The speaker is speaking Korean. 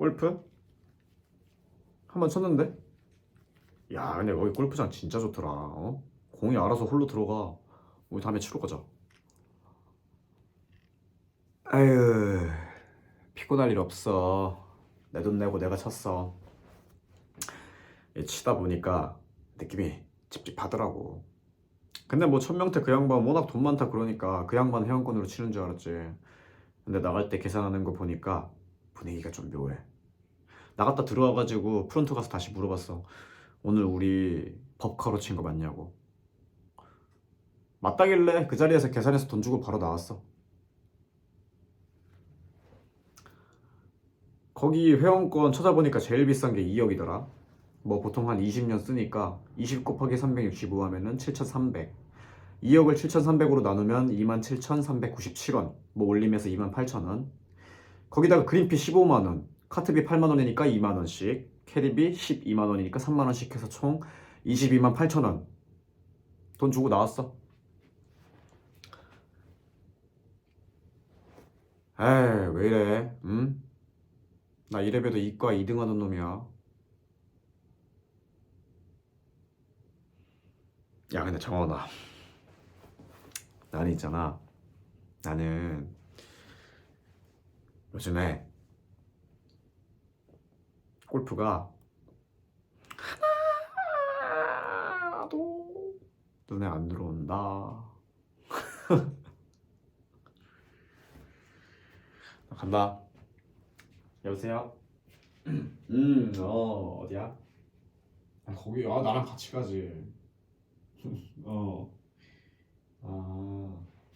골프? 한 번 쳤는데? 야 근데 거기 골프장 진짜 좋더라 어? 공이 알아서 홀로 들어가 우리 다음에 치러 가자 아유 피곤할 일 없어 내 돈 내고 내가 쳤어 이 치다 보니까 느낌이 찝찝하더라고 근데 뭐 천명태 그 양반 워낙 돈 많다 그러니까 그 양반 회원권으로 치는 줄 알았지 근데 나갈 때 계산하는 거 보니까 분위기가 좀 묘해. 나갔다 들어와가지고 프론트 가서 다시 물어봤어 오늘 우리 법카로 친 거 맞냐고 맞다길래 그 자리에서 계산해서 돈 주고 바로 나왔어 거기 회원권 찾아보니까 제일 비싼 게 2억이더라. 뭐 보통 한 20년 쓰니까 20 곱하기 365 하면은 7,300 2억을 7,300으로 나누면 27,397원 뭐 올림에서 28,000원 거기다가 그린피 15만원 카트비 8만원이니까 2만원씩 캐리비 12만원이니까 3만원씩 해서 총 22만 8천원. 돈 주고 나왔어. 에이 왜 이래? 응? 나 이래봬도 이과 2등 하는 놈이야. 야 근데 정원아. 나는 있잖아. 나는 요즘에 골프가 하나도 눈에 안 들어온다 나 간다 여보세요? 음, 어, 어디야? 아, 거기, 아, 나랑 같이 가지. 어. 아,